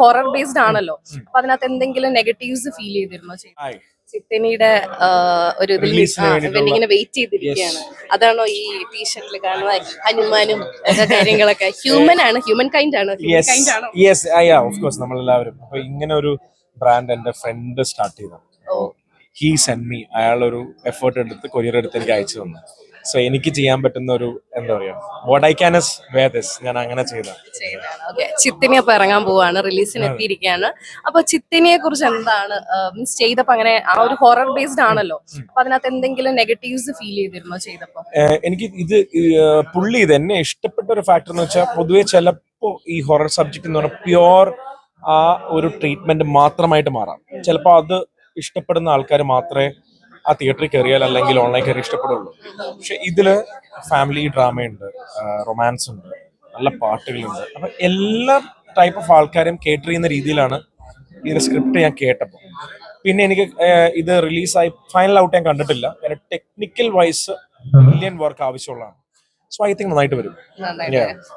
Horror based ആണല്ലോ. അപ്പൊ അതിനകത്ത് എന്തെങ്കിലും നെഗറ്റീവ്സ് ഫീൽ ചെയ്തിരുന്നോ. ചിത്തനിയുടെ ഒരു ഇങ്ങനെ വെയിറ്റ് ചെയ്തിരിക്കുകയാണ്. അതാണോ ഈ ടീഷർട്ടിൽ കാണുന്ന ഹനുമാനും കാര്യങ്ങളൊക്കെ? ഹ്യൂമൻ ആണ് ഹ്യൂമൻ കൈൻഡ് ആണ്. നമ്മളെല്ലാവരും. അപ്പൊ ഇങ്ങനെ ഒരു ബ്രാൻഡ് എന്റെ ഫ്രണ്ട് സ്റ്റാർട്ട് ചെയ്തു. ഹീ സെൻഡ് മീ അയാൾ ഒരു എഫേർട്ട് എടുത്ത് കൊറിയർ എടുത്ത് എനിക്ക് അയച്ചു തന്നു. സോ എനിക്ക് ചെയ്യാൻ പറ്റുന്ന ഒരു എന്താ പറയാ what I can as way this ഞാൻ അങ്ങനെ ചെയ്ത. ചിത്തിനി അപ്പൊ ഇറങ്ങാൻ പോവാണ്. റിലീസിന് എത്തിയിരിക്കുകയാണ് അപ്പൊ ചിത്തിനിയെ കുറിച്ച് എന്താണ് മീൻസ് ചെയ്തപ്പോ അങ്ങനെ ആ ഒരു ഹൊറർ ബേസ്ഡ് ആണല്ലോ. അപ്പൊ അതിനകത്ത് എന്തെങ്കിലും നെഗറ്റീവ്സ് ഫീൽ ചെയ്തിരുന്നോ ചെയ്തപ്പോ? എനിക്ക് ഇത് പുള്ളി ഇത് എന്നെ ഇഷ്ടപ്പെട്ട ഒരു ഫാക്ടർ എന്ന് വെച്ചാൽ പൊതുവെ ചിലപ്പോ ഈ ഹൊറർ സബ്ജക്ട് എന്ന് പറഞ്ഞാൽ പ്യുവർ ആ ഒരു ട്രീറ്റ്മെന്റ് മാത്രമായിട്ട് മാറാം. ചിലപ്പോൾ അത് ഇഷ്ടപ്പെടുന്ന ആൾക്കാർ മാത്രമേ ആ തിയേറ്ററിൽ കയറിയാൽ അല്ലെങ്കിൽ ഓൺലൈൻ കയറി ഇഷ്ടപ്പെടുള്ളൂ. പക്ഷെ ഇതിൽ ഫാമിലി ഡ്രാമയുണ്ട് റൊമാൻസ് ഉണ്ട് നല്ല പാട്ടുകളുണ്ട്. അപ്പൊ എല്ലാ ടൈപ്പ് ഓഫ് ആൾക്കാരെയും കേട്ടർ ചെയ്യുന്ന രീതിയിലാണ് ഈ സ്ക്രിപ്റ്റ് ഞാൻ കേട്ടപ്പോൾ പിന്നെ എനിക്ക് ഇത് റിലീസായി ഫൈനൽ ഔട്ട് ഞാൻ കണ്ടിട്ടില്ല. ടെക്നിക്കൽ വൈസ് മില്യൺ വർക്ക് ആവശ്യമുള്ളതാണ്. സോ ഐ തിങ്ക് നന്നായിട്ട് വരും.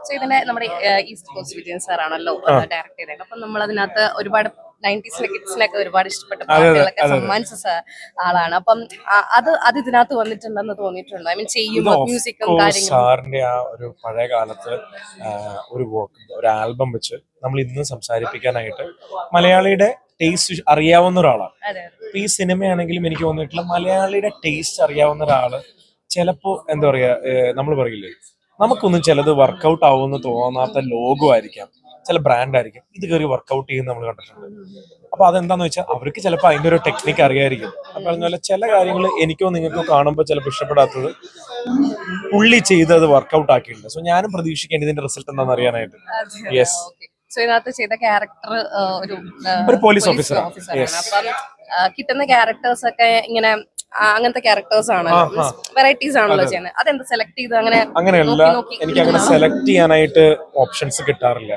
സോ ഇതിന്റെ നമ്മുടെ ഈസ്റ്റ് കോസ്റ്റ് വിജയൻ സാറാണല്ലോ ഡയറക്ട് ചെയ്തത് അപ്പൊ നമ്മൾ അതിനകത്ത് ഒരുപാട് നയന്റീസിലെ കിഡ്സിനൊക്കെ ഒരുപാട് ഇഷ്ടപ്പെട്ട പാട്ടുകളൊക്കെ സമ്മാനിച്ച ആളാണ്. അപ്പം അത് അത് ഇതിനകത്ത് വന്നിട്ടുണ്ടെന്ന് തോന്നിയിട്ടുണ്ട്. ഐ മീൻ ചെയ്യുമ്പോൾ മ്യൂസിക്കും കാര്യങ്ങളും? സാറിന്റെ ആ ഒരു പഴയ കാലത്ത് ഒരു ഒരു ആൽബം വെച്ച് നമ്മൾ ഇന്ന് സംസാരിപ്പിക്കാനായിട്ട് മലയാളിയുടെ ടേസ്റ്റ് അറിയാവുന്ന ഒരാളാണ്. ഇപ്പൊ ഈ സിനിമയാണെങ്കിലും എനിക്ക് തോന്നിയിട്ടുള്ള മലയാളിയുടെ ടേസ്റ്റ് അറിയാവുന്ന ഒരാൾ ചിലപ്പോ എന്താ പറയാ നമ്മൾ പറയില്ലേ? നമുക്കൊന്നും ചിലത് വർക്കൗട്ട് ആവുമെന്ന് തോന്നാത്ത ലോകമായിരിക്കാം. ചില ബ്രാൻഡ് ആയിരിക്കും. ഇത് കയറി വർക്ക്ഔട്ട് ചെയ്യുന്ന നമ്മൾ കണ്ടിട്ടുണ്ട്. അപ്പൊ അതെന്താന്ന് വെച്ചാൽ അവർക്ക് ചിലപ്പോൾ അതിന്റെ ഒരു ടെക്നിക്ക് അറിയായിരിക്കും. അപ്പൊ പറഞ്ഞ ചില കാര്യങ്ങൾ എനിക്കോ നിങ്ങൾക്കോ കാണുമ്പോൾ ചിലപ്പോൾ ഇഷ്ടപ്പെടാത്തത് പുള്ളി ചെയ്ത് അത് വർക്കൗട്ട് ആക്കിയിട്ടുണ്ട്. സോ ഞാനും പ്രതീക്ഷിക്കേണ്ട ഇതിന്റെ റിസൾട്ട് എന്താണെന്ന് അറിയാനായിട്ട്. യെസ് സോ ഇതിനകത്ത് ചെയ്ത ക്യാരക്ടർ ഒരു പോലീസ് ഓഫീസർ കിട്ടുന്ന ക്യാരക്ടേഴ്സ് ഒക്കെ ഇങ്ങനെ അങ്ങനത്തെ ക്യാരക്ടേഴ്സ് ആണല്ലോ. വെറൈറ്റീസ് ആണല്ലോ ചെയ്യുന്നത്. അതെന്താ സെലക്ട് ചെയ്ത് അങ്ങനെ അങ്ങനെയല്ല നോക്കി നോക്കി എനിക്ക് അങ്ങനെ സെലക്ട് ചെയ്യാനായിട്ട് ഓപ്ഷൻസ് കിട്ടാറില്ല.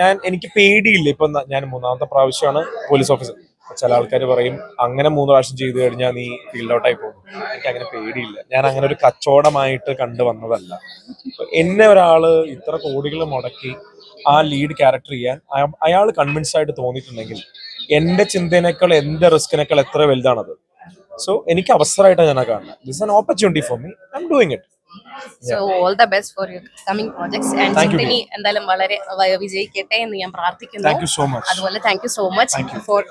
ഞാൻ എനിക്ക് പേടിയില്ല. ഇപ്പൊ ഞാൻ മൂന്നാമത്തെ പ്രാവശ്യമാണ് പോലീസ് ഓഫീസർ ചില ആൾക്കാർ പറയും അങ്ങനെ മൂന്ന് പ്രാവശ്യം ചെയ്തു കഴിഞ്ഞാൽ നീ ഫീൽഡ് ഔട്ട് ആയി പോകും. എനിക്ക് അങ്ങനെ പേടിയില്ല. ഞാൻ അങ്ങനെ ഒരു കച്ചവടമായിട്ട് കണ്ടു വന്നതല്ല. എന്നെ ഒരാൾ ഇത്ര കോടികൾ മുടക്കി ആ ലീഡ് ക്യാരക്ടർ ചെയ്യാൻ അയാൾ കൺവിൻസ് ആയിട്ട് തോന്നിയിട്ടുണ്ടെങ്കിൽ എന്റെ ചിന്തനേക്കാൾ എന്റെ റിസ്കിനേക്കാൾ എത്ര വലുതാണത്? സോ എനിക്ക് അവസരമായിട്ടാണ് ഞാൻ കാണുന്നത്. This an opportunity for me I'm doing it so all the best for your coming projects and ചിന്തനി എന്തായാലും വളരെ വിജയിക്കട്ടെ എന്ന് ഞാൻ പ്രാർത്ഥിക്കുന്നു. അതുപോലെ thank you so much for